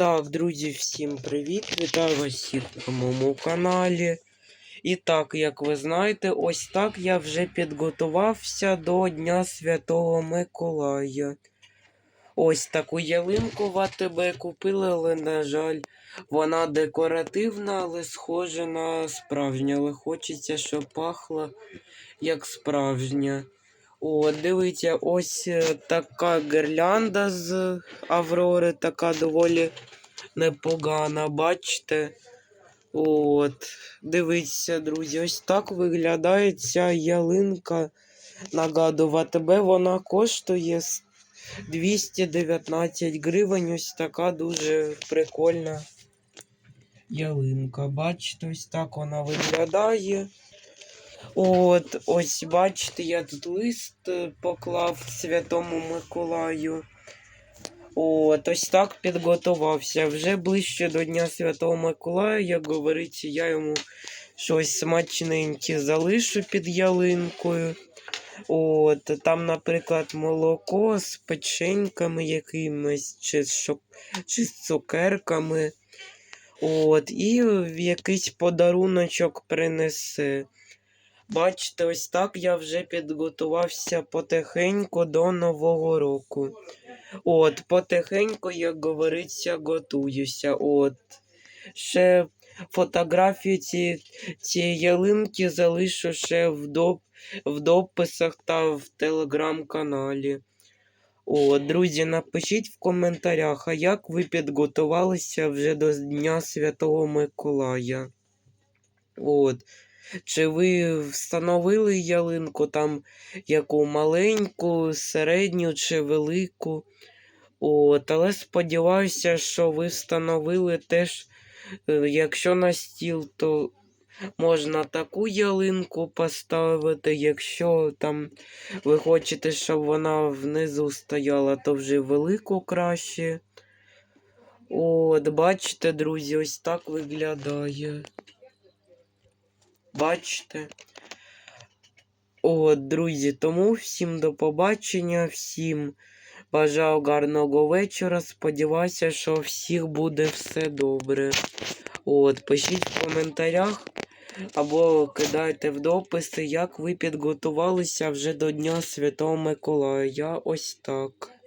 Так, друзі, всім привіт! Вітаю вас всіх на моєму каналі. І так, як ви знаєте, ось так я вже підготувався до Дня Святого Миколая. Ось таку ялинку в АТБ купили, але, на жаль, вона декоративна, але схожа на справжню. Але хочеться, щоб пахла як справжня. О, дивіться, ось е, така гірлянда з Аврори, така доволі непогана, бачите? От, дивіться, друзі, ось так виглядає ця ялинка. Нагадувати тебе, вона коштує 219 гривень. Ось така дуже прикольна ялинка. Бачите, ось так вона виглядає. От, ось бачите, я тут лист е, поклав Святому Миколаю. От, ось так підготувався. Вже ближче до Дня Святого Миколая, як говориться, я йому щось смачненьке залишу під ялинкою. От, там, наприклад, молоко з печеньками якимись, чи, з шок... чи з цукерками. От, і якийсь подаруночок принесе. Бачите, ось так я вже підготувався потихеньку до Нового року. От, потихеньку, як говориться, готуюся. От. Ще фотографії ці, цієї ялинки залишу ще в, доп, в дописах та в телеграм-каналі. О, друзі, напишіть в коментарях, а як ви підготувалися вже до Дня Святого Миколая. От. Чи ви встановили ялинку там яку маленьку, середню чи велику? От, але сподіваюся, що ви встановили теж, е, якщо на стіл, то можна таку ялинку поставити. Якщо там ви хочете, щоб вона внизу стояла, то вже велику краще. От, бачите, друзі, ось так виглядає. Бачите? От, друзі, тому всім до побачення, всім бажаю гарного вечора. Сподіваюся, що у всіх буде все добре. От, пишіть в коментарях або кидайте в дописи, як ви підготувалися вже до Дня Святого Миколая. Я ось так.